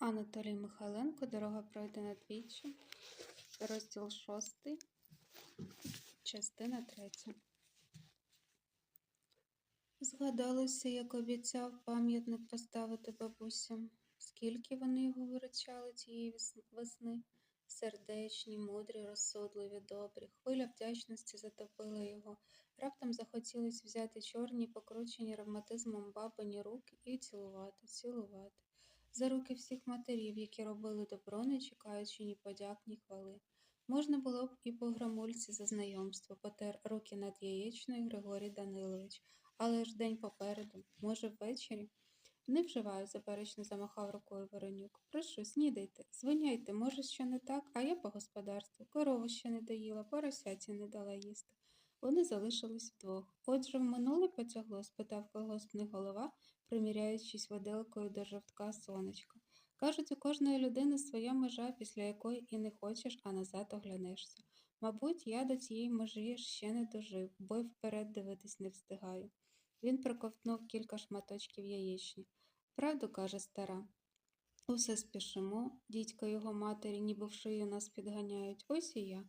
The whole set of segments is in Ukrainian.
Анатолій Михайленко, дорога пройдена двічі, розділ шостий, частина третя. Згадалося, як обіцяв пам'ятник поставити бабусям. Скільки вони його виручали тієї весни. Сердечні, мудрі, розсудливі, добрі. Хвиля вдячності затопила його. Раптом захотілось взяти чорні, покручені ревматизмом бабині руки і цілувати, цілувати. За руки всіх матерів, які робили добро, не чекаючи ні подяк, ні хвали. Можна було б і по грамульці за знайомство, потер руки над яєчною Григорій Данилович. Але ж день попереду, може, ввечері? Не вживаю, заперечно замахав рукою Воронюк. Прошу, снідайте, звиняйте, може, що не так, а я по господарству. Корову ще не доїла, поросяці не дала їсти. Вони залишились вдвох. Отже, в минуле потягло? спитав колгоспний голова, приміряючись виделкою до жовтка сонечка. Кажуть, у кожної людини своя межа, після якої і не хочеш, а назад оглянешся. Мабуть, я до цієї межі ще не дожив, бо й вперед дивитись не встигаю. Він проковтнув кілька шматочків яєчні. Правду каже стара. Усе спішимо, дідько його матері, ніби в шию нас підганяють. Ось і я.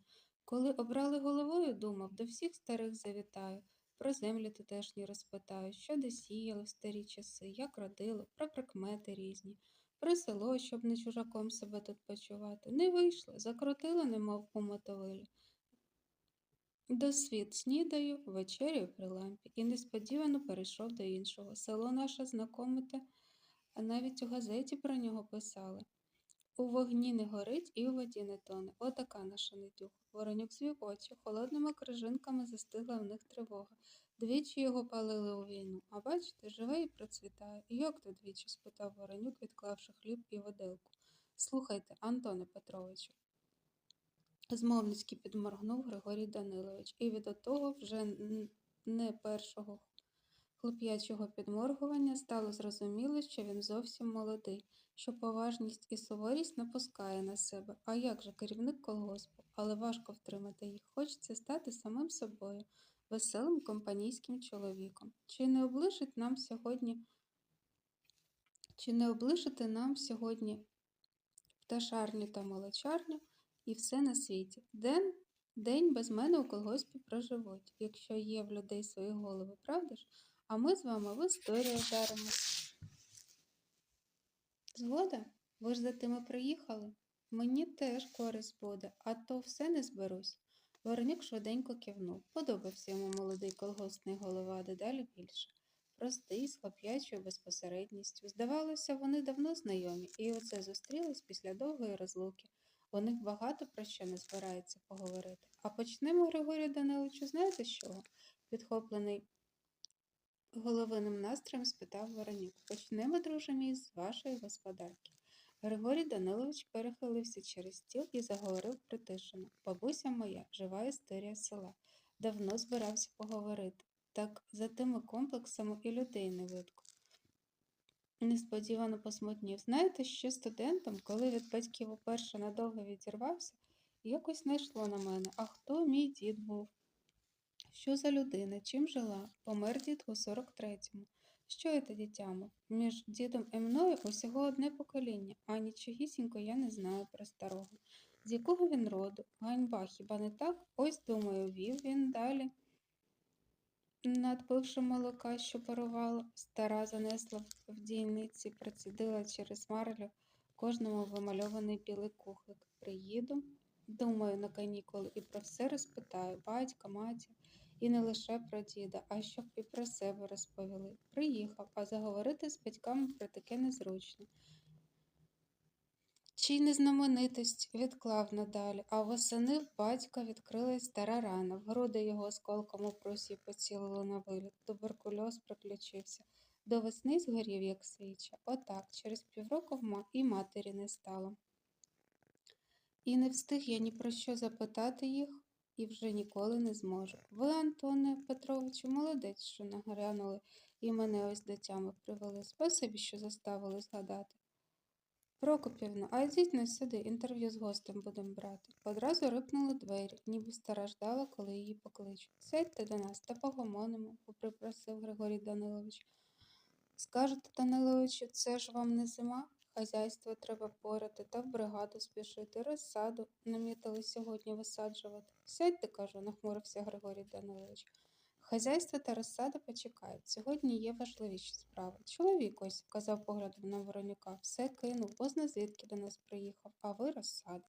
Коли обрали головою, думав, до всіх старих завітаю, про землі тутешні розпитаю, що де сіяли в старі часи, як родило, про прикмети різні, про село, щоб не чужаком себе тут почувати. Не вийшло, закрутило, немов у мотовилі. До світ снідаю, вечерю при лампі, і несподівано перейшов до іншого. Село наше знакомите, а навіть у газеті про нього писали. У вогні не горить і у воді не тоне. Отака наша недюха. Воронюк звів очі, холодними крижинками застигла в них тривога. Двічі його палили у війну, а бачите, живе і процвітає. Як то двічі? спитав Воронюк, відклавши хліб і воделку. Слухайте, Антоне Петровичу. Змовницьки підморгнув Григорій Данилович, і від того вже не першого хлоп'ячого підморгування стало зрозуміло, що він зовсім молодий, що поважність і суворість напускає на себе. А як же керівник колгоспу? Але важко втримати їх. Хочеться стати самим собою, веселим компанійським чоловіком. Чи не облишить нам сьогодні, чи не облишити нам сьогодні пташарню та молочарню і все на світі? День, день без мене у колгоспі проживуть, якщо є в людей свої голови, правда ж? А ми з вами в історію вдаримось. Згода? Ви ж за тими приїхали? Мені теж користь буде, а то все не зберусь. Воронюк швиденько кивнув. Подобався йому молодий колгоспний голова, дедалі більше. Простий, з хлоп'ячою безпосередністю. Здавалося, вони давно знайомі, і оце зустрілись після довгої розлуки. У них багато про що не збирається поговорити. А почнемо, Григорію Даниловичу, знаєте з чого? Підхоплений головиним настроєм спитав Воронюк. Почнемо, друже мій, з вашої господарки. Григорій Данилович перехилився через стіл і заговорив притишено. Бабуся моя, жива історія села. Давно збирався поговорити. Так за тими комплексами і людей не видко. Несподівано посмутнів. Знаєте, ще студентом, коли від батьків уперше надовго відірвався, якось не йшло на мене. А хто мій дід був? Що за людина? Чим жила? Помер дід у 43-му. Що це, дитямо? Між дідом і мною усього одне покоління, а нічогісінько я не знаю про старого. З якого він роду? Ганьба, хіба не так? Ось, думаю, вів він далі. Надпивши молока, що парувало, стара занесла в дійниці, процідила через марлю кожному вимальований білий кухлик. Приїду, думаю, на канікули і про все розпитаю батька, матір. І не лише про діда, а щоб і про себе розповіли. Приїхав, а заговорити з батьками про таке незручно. Чи не знаменитость відклав надалі, а восени в батька відкрилась стара рана. В груди його осколком у прусі поцілило на виліт. Туберкульоз приключився. До весни згорів, як свіча. Отак, через півроку і матері не стало. І не встиг я ні про що запитати їх, і вже ніколи не зможу. Ви, Антоне Петровичу, молодець, що нагрянули і мене ось до тями привели. Спасибі, що заставили згадати. Прокопівна, а йдіть на сюди, інтерв'ю з гостем будемо брати. Одразу рипнули двері, ніби стара ждала, коли її покличуть. Сядьте до нас та погомонимо, поприпросив Григорій Данилович. Скажете, Даниловичу, це ж вам не зима? Хазяйство треба порати та в бригаду спішити, розсаду намітили сьогодні висаджувати. Сядьте, кажу, нахмурився Григорій Данилович. Хазяйство та розсада почекають. Сьогодні є важливіші справи. Чоловік ось, казав поглядом на Воронюка, все кинув, бозна звідки до нас приїхав, а ви розсада.